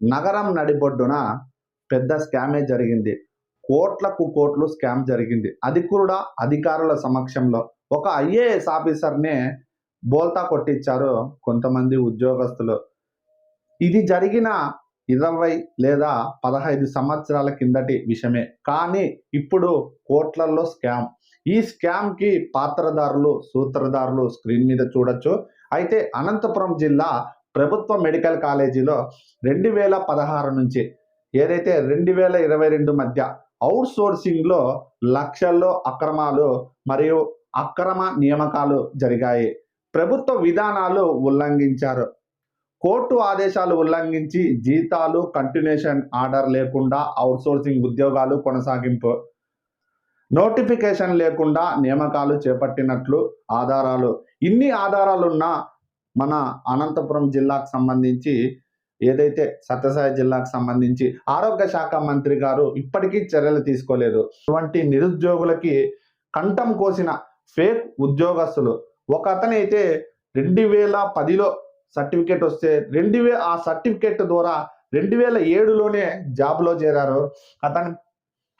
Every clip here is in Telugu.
నగరం నడిబొడ్డున పెద్ద స్కామే జరిగింది. కోట్లకు కోట్లు స్కామ్ జరిగింది. అది కూడా అధికారుల సమక్షంలో ఒక ఐఏఎస్ ఆఫీసర్నే బోల్తా కొట్టించారు కొంతమంది ఉద్యోగస్తులు. ఇది జరిగిన ఇరవై లేదా పదహైదు సంవత్సరాల కిందటి విషయమే. కానీ ఇప్పుడు కోట్లల్లో స్కామ్. ఈ స్కామ్కి పాత్రదారులు సూత్రధారులు స్క్రీన్ మీద చూడొచ్చు. అయితే అనంతపురం జిల్లా ప్రభుత్వ మెడికల్ కాలేజీలో రెండు వేల పదహారు నుంచి ఏదైతే రెండు వేల ఇరవై రెండు మధ్య అవుట్ సోర్సింగ్లో లక్షల్లో అక్రమాలు మరియు అక్రమ నియామకాలు జరిగాయి. ప్రభుత్వ విధానాలు ఉల్లంఘించారు. కోర్టు ఆదేశాలు ఉల్లంఘించి జీతాలు కంటిన్యూషన్ ఆర్డర్ లేకుండా అవుట్ సోర్సింగ్ ఉద్యోగాలు కొనసాగింపు నోటిఫికేషన్ లేకుండా నియామకాలు చేపట్టినట్లు ఆధారాలు. ఇన్ని ఆధారాలున్నా మన అనంతపురం జిల్లాకు సంబంధించి ఏదైతే సత్యసాయి జిల్లాకు సంబంధించి ఆరోగ్య శాఖ మంత్రి గారు ఇప్పటికీ చర్యలు తీసుకోలేదు. ఇటువంటి నిరుద్యోగులకి కంఠం కోసిన ఫేక్ ఉద్యోగస్తులు ఒక అతనైతే రెండు వేల పదిలో సర్టిఫికేట్ వస్తే రెండు వే ఆ సర్టిఫికేట్ ద్వారా రెండు వేల ఏడులోనే జాబ్లో చేరారు. అతని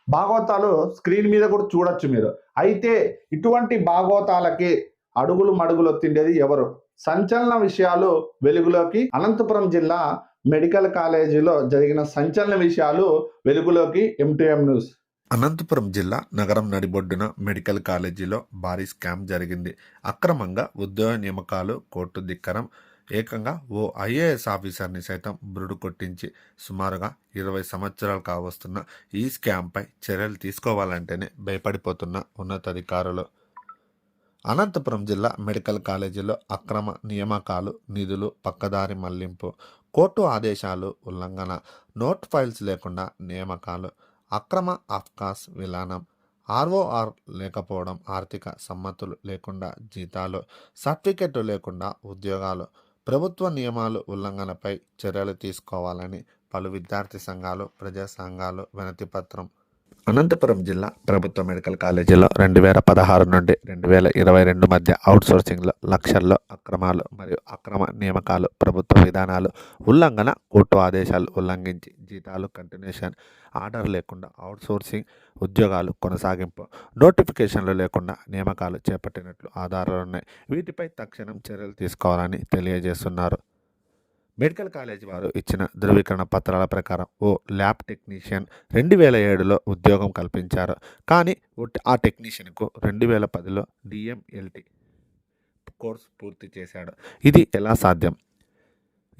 భాగవతాలు స్క్రీన్ మీద కూడా చూడొచ్చు మీరు. అయితే ఇటువంటి భాగవతాలకి అడుగులు మడుగులు తిండేది ఎవరు? సంచలన విషయాలు వెలుగులోకి అనంతపురం జిల్లా మెడికల్ కాలేజీలో జరిగిన సంచలన విషయాలు వెలుగులోకి ఎంటీఎం న్యూస్ అనంతపురం జిల్లా నగరం నడిబొడ్డున మెడికల్ కాలేజీలో భారీ స్కామ్ జరిగింది. అక్రమంగా ఉద్యోగ నియామకాలు కోర్టు ధిక్కరం ఏకంగా ఓ ఐఏఎస్ ఆఫీసర్ని సైతం బురుడు కొట్టించి సుమారుగా ఇరవై సంవత్సరాలు కావస్తున్న ఈ స్కామ్పై చర్యలు తీసుకోవాలంటేనే భయపడిపోతున్న ఉన్నతాధికారులు. అనంతపురం జిల్లా మెడికల్ కాలేజీలో అక్రమ నియామకాలు నిధులు పక్కదారి మళ్ళింపు కోర్టు ఆదేశాలు ఉల్లంఘన నోట్ ఫైల్స్ లేకుండా నియామకాలు అక్రమ ఆఫ్కాస్ విలానం ఆర్ఓఆర్ లేకపోవడం ఆర్థిక సమ్మతులు లేకుండా జీతాలు సర్టిఫికెట్ లేకుండా ఉద్యోగాలు ప్రభుత్వ నియమాలు ఉల్లంఘనపై చర్యలు తీసుకోవాలని పలు విద్యార్థి సంఘాలు ప్రజా సంఘాలు వినతిపత్రం అనంతపురం జిల్లా ప్రభుత్వ మెడికల్ కాలేజీలో రెండు వేల పదహారు నుండి రెండు వేల ఇరవై రెండు మధ్య అవుట్సోర్సింగ్లో లక్షల్లో అక్రమాలు మరియు అక్రమ నియామకాలు ప్రభుత్వ విధానాలు ఉల్లంఘన కోర్టు ఆదేశాలు ఉల్లంఘించి జీతాలు కంటిన్యూషన్ ఆర్డర్ లేకుండా అవుట్సోర్సింగ్ ఉద్యోగాలు కొనసాగింపు నోటిఫికేషన్లు లేకుండా నియామకాలు చేపట్టినట్లు ఆధారాలు ఉన్నాయి వీటిపై తక్షణం చర్యలు తీసుకోవాలని తెలియజేస్తున్నారు. మెడికల్ కాలేజ్ వారు ఇచ్చిన ధృవీకరణ పత్రాల ప్రకారం ఓ ల్యాబ్ టెక్నీషియన్ రెండు వేల ఏడులో ఉద్యోగం కల్పించారు. కానీ ఓ ఆ టెక్నీషియన్కు రెండు వేల పదిలో డిఎంఎల్టీ కోర్స్ పూర్తి చేశాడు. ఇది ఎలా సాధ్యం?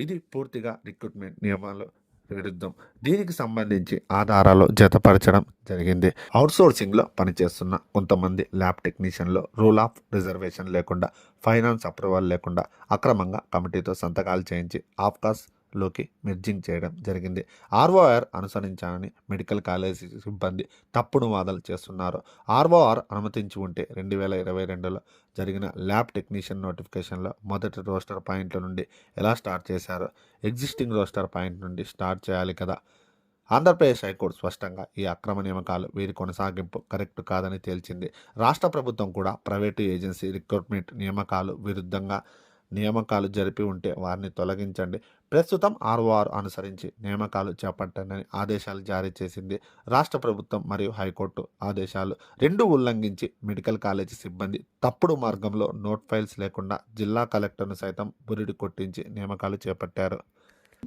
ఇది పూర్తిగా రిక్రూట్మెంట్ నియమాలు విరుద్ధం. దీనికి సంబంధించి ఆధారాలు జతపరచడం జరిగింది. అవుట్సోర్సింగ్లో పనిచేస్తున్న కొంతమంది ల్యాబ్ టెక్నీషియన్లు రూల్ ఆఫ్ రిజర్వేషన్ లేకుండా ఫైనాన్స్ అప్రూవల్ లేకుండా అక్రమంగా కమిటీతో సంతకాలు చేయించి ఆఫ్కాస్ లోకి మెర్జింగ్ చేయడం జరిగింది. ఆర్ఓఆర్ అనుసరించాలని మెడికల్ కాలేజీ సిబ్బంది తప్పుడు వాదనలు చేస్తున్నారు. ఆర్ఓఆర్ అనుమతించి ఉంటే రెండు వేల ఇరవై రెండులో జరిగిన ల్యాబ్ టెక్నీషియన్ నోటిఫికేషన్లో మొదటి రోస్టర్ పాయింట్ల నుండి ఎలా స్టార్ట్ చేశారో? ఎగ్జిస్టింగ్ రోస్టర్ పాయింట్ నుండి స్టార్ట్ చేయాలి కదా! ఆంధ్రప్రదేశ్ హైకోర్టు స్పష్టంగా ఈ అక్రమ నియామకాలు వీరి కొనసాగింపు కరెక్ట్ కాదని తేల్చింది. రాష్ట్ర ప్రభుత్వం కూడా ప్రైవేటు ఏజెన్సీ రిక్రూట్మెంట్ నియామకాలు విరుద్ధంగా నియామకాలు జరిపి ఉంటే వారిని తొలగించండి. ప్రస్తుతం ఆర్ఓఆర్ అనుసరించి నియామకాలు చేపట్టండి ఆదేశాలు జారీ చేసింది రాష్ట్ర ప్రభుత్వం మరియు హైకోర్టు. ఆదేశాలు రెండు ఉల్లంఘించి మెడికల్ కాలేజీ సిబ్బంది తప్పుడు మార్గంలో నోట్ ఫైల్స్ లేకుండా జిల్లా కలెక్టర్ను సైతం బురిడి కొట్టించి నియామకాలు చేపట్టారు.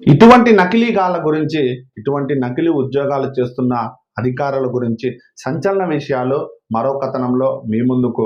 ఇటువంటి నకిలీగాల గురించి ఇటువంటి నకిలీ ఉద్యోగాలు చేస్తున్న అధికారుల గురించి సంచలన విషయాలు మరో కథనంలో మీ ముందుకు